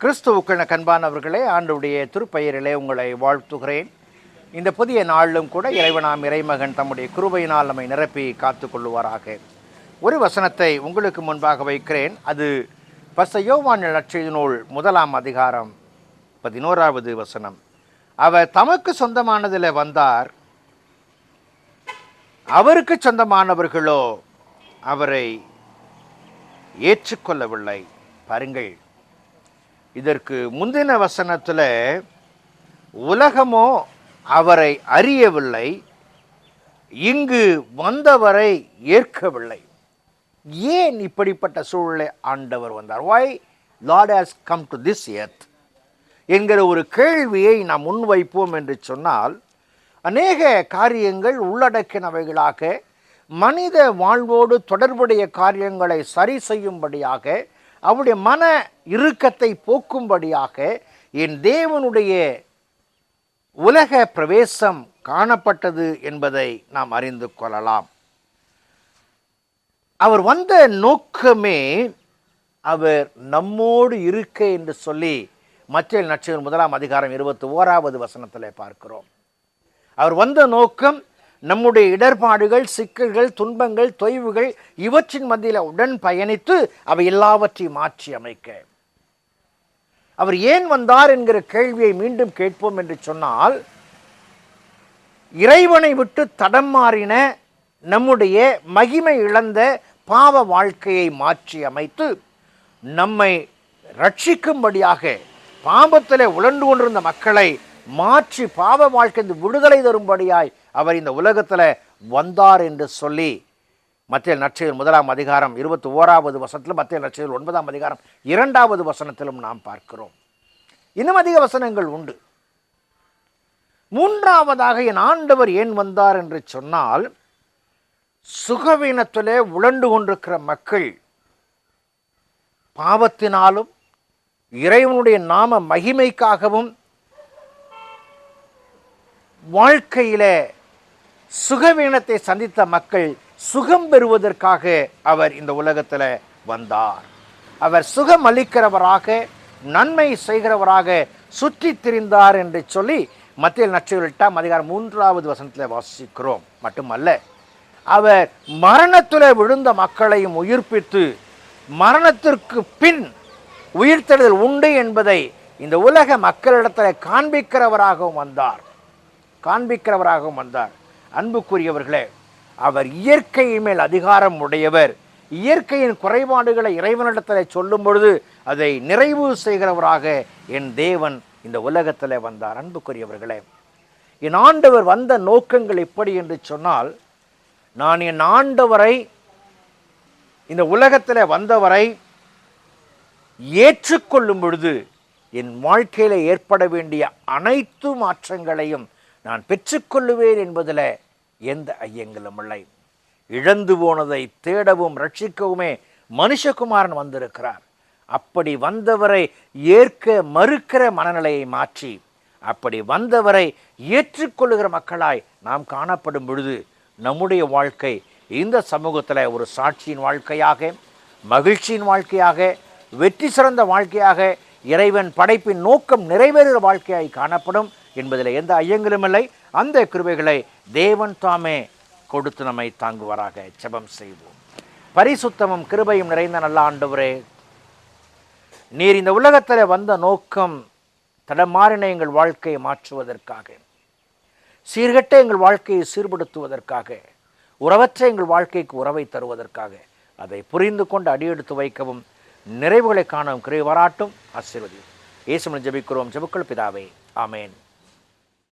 கிறிஸ்துவுக்கள் கண்பானவர்களே ஆண்டுடைய திருப்பெயரிலே உங்களை வாழ்த்துகிறேன். இந்த புதிய நாளிலும் கூட இறைவனாம் இறைமகன் தம்முடைய கிருபையினால் நம்மை நிரப்பி காத்து கொள்ளுவாராக. ஒரு வசனத்தை உங்களுக்கு முன்பாக வைக்கிறேன். அது பச யோவான் நற்செய்தி நூல் முதலாம் அதிகாரம் பதினோராவது வசனம். அவர் தமக்கு சொந்தமானதில் வந்தார். அவருக்கு சொந்தமானவர்களோ அவரை ஏற்றுக்கொள்ளவில்லை. பாருங்கள் இதற்கு முந்தின வசனத்தில் உலகமோ அவரை அறியவில்லை இங்கு வந்தவரை ஏற்கவில்லை. ஏன் இப்படிப்பட்ட சூழலை ஆண்டவர் வந்தார்? Why lord has come to this earth என்கிற ஒரு கேள்வியை நாம் முன்வைப்போம் என்று சொன்னால் அநேக காரியங்கள் உள்ளடக்கினவைகளாக மனித வாழ்வோடு தொடர்புடைய காரியங்களை சரி செய்யும்படியாக அவருடைய மன இறுக்கத்தை போக்கும்படியாக என் தேவனுடைய உலக பிரவேசம் காணப்பட்டது என்பதை நாம் அறிந்து கொள்ளலாம். அவர் வந்த நோக்கமே அவர் நம்மோடு இருக்க என்று சொல்லி மற்ற நட்சத்திரம் முதலாம் அதிகாரம் இருபத்தி ஓராவது வசனத்தில் பார்க்கிறோம். அவர் வந்த நோக்கம் நம்முடைய இடர்பாடுகள் சிக்கல்கள் துன்பங்கள் தொய்வுகள் இவற்றின் மத்தியில் உடன் பயணித்து அவை எல்லாவற்றையும் மாற்றி அமைக்க. அவர் ஏன் வந்தார் என்கிற கேள்வியை மீண்டும் கேட்போம் என்று சொன்னால் இறைவனை விட்டு தடம் மாறின நம்முடைய மகிமை இழந்த பாவ வாழ்க்கையை மாற்றி அமைத்து நம்மை ரட்சிக்கும்படியாக பாம்பத்தில் உழண்டு கொண்டிருந்த மக்களை மாற்றி பாவ வாழ்க்கை விடுதலை தரும்படியாய் அவர் இந்த உலகத்தில் வந்தார் என்று சொல்லி மத்திய நற்செயல் முதலாம் அதிகாரம் இருபத்தி ஓராவது வசனத்திலும் மத்திய நற்செயல் ஒன்பதாம் அதிகாரம் இரண்டாவது வசனத்திலும் நாம் பார்க்கிறோம். இன்னும் அதிக வசனங்கள் உண்டு. மூன்றாவதாக என் ஆண்டவர் ஏன் வந்தார்? என்று சொன்னால் சுகவீனத்திலே உழண்டு கொண்டிருக்கிற மக்கள் பாவத்தினாலும் இறைவனுடைய நாம மகிமைக்காகவும் வாழ்க்கையில் சுகவீனத்தை சந்தித்த மக்கள் சுகம் பெறுவதற்காக அவர் இந்த உலகத்தில் வந்தார். அவர் சுகம் அளிக்கிறவராக நன்மை செய்கிறவராக சுற்றி திரிந்தார் என்று சொல்லி மத்திய நட்சத்திரம் அதிகாரம் மூன்றாவது வசனத்தில் வாசிக்கிறோம். மட்டுமல்ல அவர் மரணத்தில் விழுந்த மக்களையும் உயிர்ப்பித்து மரணத்திற்கு பின் உயிர்த்தெழுதல் உண்டு என்பதை இந்த உலக மக்களிடத்தில் காண்பிக்கிறவராகவும் வந்தார். காண்பிக்கிறவராகவும் வந்தார். அன்புக்குரியவர்களே அவர் இயற்கையின் மேல் அதிகாரம் உடையவர். இயற்கையின் குறைபாடுகளை இறைவனிடத்தில் சொல்லும் பொழுது அதை நிறைவு செய்கிறவராக என் தேவன் இந்த உலகத்தில் வந்தார். அன்புக்குரியவர்களே என் ஆண்டவர் வந்த நோக்கங்கள் எப்படி என்று சொன்னால் நான் என் ஆண்டவரை இந்த உலகத்தில் வந்தவரை ஏற்றுக்கொள்ளும் பொழுது என் வாழ்க்கையில் ஏற்பட வேண்டிய அனைத்து மாற்றங்களையும் நான் பெற்றுக்கொள்ளுவேன் என்பதில் எந்த ஐயங்களும் இல்லை. இழந்து போனதை தேடவும் ரட்சிக்கவுமே மனுஷகுமாரன் வந்திருக்கிறார். அப்படி வந்தவரை ஏற்க மறுக்கிற மனநிலையை மாற்றி அப்படி வந்தவரை ஏற்றுக்கொள்ளுகிற மக்களாய் நாம் காணப்படும் பொழுது நம்முடைய வாழ்க்கை இந்த சமூகத்தில் ஒரு சாட்சியின் வாழ்க்கையாக மகிழ்ச்சியின் வாழ்க்கையாக வெற்றி சிறந்த வாழ்க்கையாக இறைவன் படைப்பின் நோக்கம் நிறைவேறுகிற வாழ்க்கையாய் காணப்படும். என்பதில் எந்த ஐயங்களும் இல்லை. அந்த கிருபைகளை தேவன் தாமே கொடுத்து நம்மை தாங்குவாராக. ஜெபம் செய்வோம். பரிசுத்தமும் கிருபையும் நிறைந்த நல்ல ஆண்டவரே நீர் இந்த உலகத்தில் வந்த நோக்கம் தடமாறின எங்கள் வாழ்க்கையை மாற்றுவதற்காக சீர்கட்ட எங்கள் வாழ்க்கையை சீர்படுத்துவதற்காக உறவற்ற எங்கள் வாழ்க்கைக்கு உறவை தருவதற்காக அதை புரிந்து கொண்டு அடியெடுத்து வைக்கவும் நிறைவுகளை காணவும் கிரை வராட்டும் ஆசீர்வதியும். இயேசுமன் ஜபிக்கிறோம். ஜபுக்கள் பிதாவே ஆமேன்.